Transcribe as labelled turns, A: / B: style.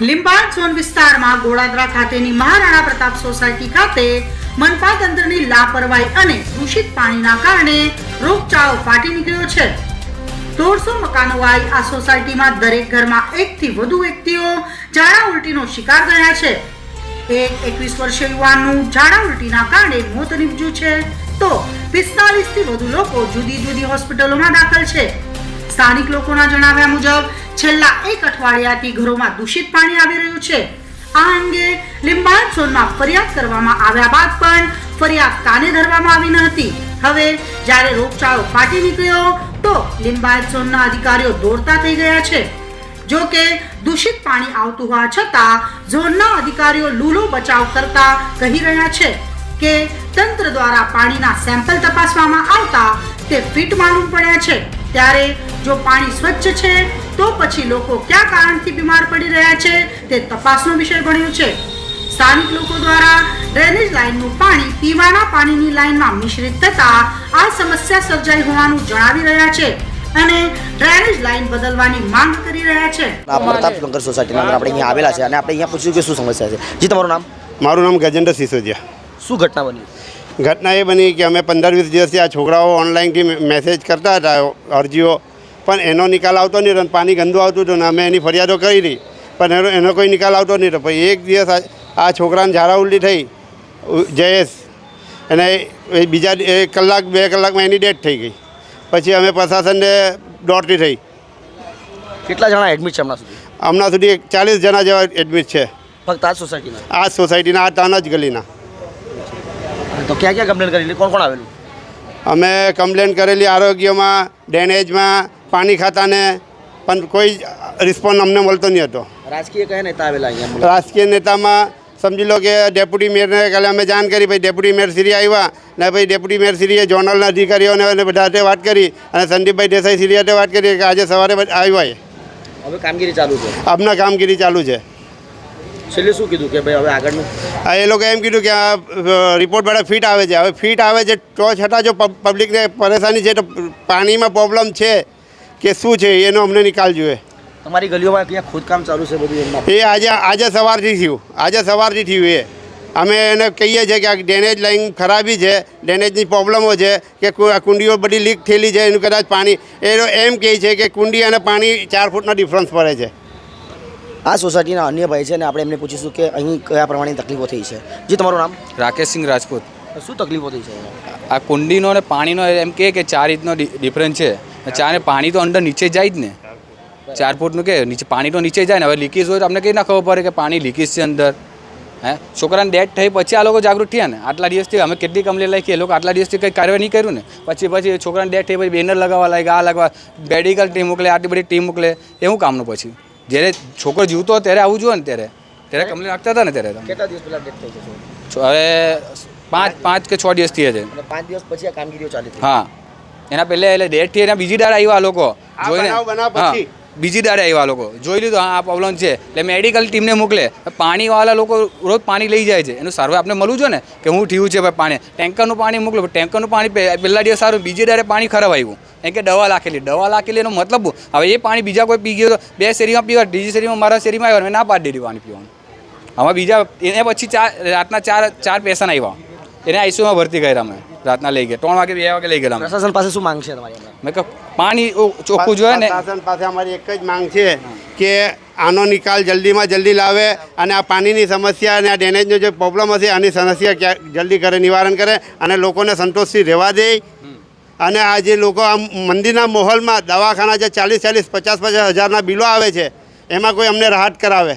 A: લીંબાયત zone વિસ્તારમાં ગોળાદરા ખાતેની Maharana Pratap society ખાતે મનપા તંત્રની લાપરવાહી અને દૂષિત પાણીના કારણે રોગચાળો ફાટી નીકળ્યો છે. દોઢસો મકાનોવાળી આ સોસાયટીમાં દરેક ઘરમાં એકથી વધુ વ્યક્તિઓ ઝાડા ઉલટીનો શિકાર થયા છે. એક એકવીસ વર્ષીય યુવાનનું ઝાડા ઉલટીના કારણે મોત નીપજ્યું છે. તો પિસ્તાલીસથી વધુ લોકો જુદી જુદી હોસ્પિટલોમાં દાખલ છે. સ્થાનિક લોકોના જણાવ્યા મુજબ છેલ્લા એક અઠવાડિયાથી ઘરોમાં દૂષિત પાણી આવી રહ્યું છે. આ અંગે લિંબાયત ઝોનમાં ફરિયાદ કરવામાં આવ્યા બાદ પણ ફરિયાદ કાને ધરવામાં આવી ન હતી. હવે જ્યારે રોગચાળો ફાટી નીકળ્યો, તો લિંબાયત ઝોનના અધિકારીઓ દોડતા થઈ ગયા છે. જો કે દૂષિત પાણી આવતું હોવા છતાં ઝોનના અધિકારીઓ લૂલો બચાવ કરતા કહી રહ્યા છે કે તંત્ર દ્વારા પાણીના સેમ્પલ તપાસવામાં આવતા તે ફિટ માલુમ પડ્યા છે. ત્યારે જો પાણી સ્વચ્છ છે તો પછી લોકો કયા કારણથી બીમાર પડી રહ્યા છે તે તપાસનો વિષય બન્યો છે. સ્થાનિક લોકો દ્વારા ડ્રેનેજ લાઇનનું પાણી પીવાના પાણીની લાઇનમાં મિશ્રિત થતા આ સમસ્યા સર્જાઈ હોવાનું જણાવી રહ્યા છે અને ડ્રેનેજ લાઇન બદલવાની માંગ કરી રહ્યા છે.
B: પ્રતાપનગર સોસાયટીના અંદર આપણે અહીંયા આવેલા છે અને આપણે અહીંયા પૂછ્યું કે શું સમસ્યા છે? જી તમારું નામ?
C: મારું નામ ગજેન્દ્ર સિસોદિયા.
B: શું ઘટના બની?
C: ઘટના એ બની કે અમે પંદર વીસ દિવસથી આ છોકરાઓ ઓનલાઈનથી મેસેજ કરતા હતા અરજીઓ પણ એનો નિકાલ આવતો નહીં રહ્યો પાણી ગંદુ આવતું હતું ને અમે એની ફરિયાદો કરી હતી પણ એનો એનો કોઈ નિકાલ આવતો નહીં રહ્યો. પછી એક દિવસ આ- આ છોકરાને ઝાડા ઉલટી થઈ જયેશ. અને એ બીજા એક કલાક બે કલાકમાં એની ડેથ થઈ ગઈ. પછી અમે પ્રશાસનને દોડતી થઈ.
B: કેટલા જણા એડમિટ છે હમણાં સુધી?
C: હમણાં સુધી ચાલીસ જણા જેવા એડમિટ છે.
B: ફક્ત આ સોસાયટીના
C: આ સોસાયટીના આ તાના જ ગલીના.
B: તો ક્યાં ક્યાં કમ્પ્લેન કરેલી કોણ કોણ આવેલું?
C: અમે કમ્પ્લેન કરેલી આરોગ્યમાં ડેનેજમાં પાણી ખાતાને પણ કોઈ રિસ્પોન્સ અમને મળતો નહીં હતો.
B: રાજકીય કયા નેતા આવેલા અહીંયા
C: રાજકીય નેતામાં સમજી લો કે ડેપ્યુટી મેયરને કાલે અમે જાણ કરી ભાઈ ડેપ્યુટી મેયર શ્રી આવ્યા ને ભાઈ ડેપ્યુટી મેયર શ્રીએ જોનલના અધિકારીઓને બધા સાથે વાત કરી અને સંદીપભાઈ દેસાઈ શ્રી સાથે વાત કરી કે આજે સવારે આવ્યા
B: હવે કામગીરી ચાલુ છે.
C: આપના કામગીરી ચાલુ છે.
B: છેલ્લે શું કીધું કે ભાઈ હવે આગળનું?
C: આ એ લોકો એમ કીધું કે આ રિપોર્ટ બધા ફિટ આવે છે. હવે ફિટ આવે છે તો છતાં જો પબ્લિકને પરેશાની છે તો પાણીમાં પ્રોબ્લેમ છે કે શું છે એનો અમને નિકાલ જોઈએ.
B: તમારી ગલીઓમાં ક્યાં ખોદકામ ચાલુ છે બધું
C: એ આજે આજે સવારથી થયું. આજે સવારથી થયું એ. અમે એને કહીએ છીએ કે આ ડ્રેનેજ લાઈન ખરાબી છે ડ્રેનેજની પ્રોબ્લેમો છે કે કુંડીઓ બધી લીક થયેલી છે એનું કદાચ પાણી એ એમ કહે છે કે કુંડી અને પાણી ચાર ફૂટનો ડિફરન્સ પડે છે.
B: આ સોસાયટીના અન્ય ભાઈ છે અને આપણે એમને પૂછીશું કે અહીં કયા પ્રમાણેની તકલીફો થઈ છે. જી તમારું નામ?
D: રાકેશ સિંહ રાજપૂત.
B: શું તકલીફો થઈ છે?
D: આ કુંડીનો અને પાણીનો એમ કહે કે ચાર રીતનો ડિફરન્સ છે. ચાર ને પાણી તો અંદર નીચે જાય જ ને. ચાર ફૂટનું કે નીચે પાણી તો નીચે જાય ને. હવે લીકેજ હોય તો અમને કઈ ના ખબર પડે કે પાણી લીકેજ છે અંદર? હે? છોકરાને ડેથ થઈ પછી આ લોકો જાગૃત થયા ને. આટલા દિવસથી અમે કેટલી કમ્પ્લેન લખી એ લોકો આટલા દિવસથી કંઈ કાર્યવાહી નહીં કર્યું ને. પછી પછી છોકરાને ડેથ થઈ પછી બેનર લગાવવા લાગ્યા આ લગાવવા. મેડિકલ ટીમ મોકલે આટલી બધી ટીમ મોકલે. એવું કામનું પછી. જ્યારે છોકરો જીવતો ત્યારે આવું જોઈએ ને ત્યારે. ત્યારે કમ્પ્લેન આપતા હતા ને ત્યારે
B: કેટલા દિવસ પહેલા ડેટ થઈ
D: છે હવે પાંચ પાંચ કે છ દિવસ થયા છે.
B: પાંચ દિવસ પછી આ કામગીરીઓ ચાલી
D: હા. એના પહેલાં એટલે ડેટથી એના બીજી દાડે આવ્યા આ લોકો. જોઈને હા,
C: પછી.
D: બીજી દાડે આવ્યા લોકો. જોઈ લીધું, હા, આ પ્રોબ્લેમ છે. એટલે મેડિકલ ટીમને મોકલે. પાણીવાળા લોકો રોજ પાણી લઈ જાય છે. એનું સર્વે આપણે મળવું જોઈએ ને? કે હું થયું છે ભાઈ પાણી? ટેન્કરનું પાણી મોકલો. ટેન્કરનું પાણી પહેલા દિવસ સારું, બીજી દાડે પાણી ખરાબ આવ્યું. એમ કે દવા લાખેલી. દવા લાખેલી એનો મતલબ હવે એ પાણી બીજા કોઈ પી ગયો બે શેરીમાં પીવા, ત્રીજી શેરીમાં, મારા શેરીમાં આવ્યો ના પાડી દીધી પાણી પીવાનું. હવે બીજા, એને પછી ચાર રાતના ચાર ચાર પેશન આવ્યા. એને આઈસીયુમાં ભરતી કર્યા અમે રાતના લઈ ગયા. ત્રણ વાગે બે વાગે લઈ ગયા
B: પ્રશાસન પાસે શું માંગ છે તમારી
D: મેં કહ્યું પાણી ચોખ્ખું જોઈએ ને.
C: પ્રશાસન પાસે અમારી એક જ માંગ છે કે આનો નિકાલ જલ્દીમાં જલ્દી લાવે અને આ પાણીની સમસ્યા અને આ ડેનેજનો જે પ્રોબ્લેમ હશે આની સમસ્યા ક્યાં જલ્દી કરે નિવારણ કરે અને લોકોને સંતોષથી રહેવા દે. અને આ જે લોકો આ મંદિરના માહોલમાં દવાખાના જે ચાલીસ ચાલીસ પચાસ પચાસ હજારના બિલો આવે છે એમાં કોઈ અમને રાહત કરાવે.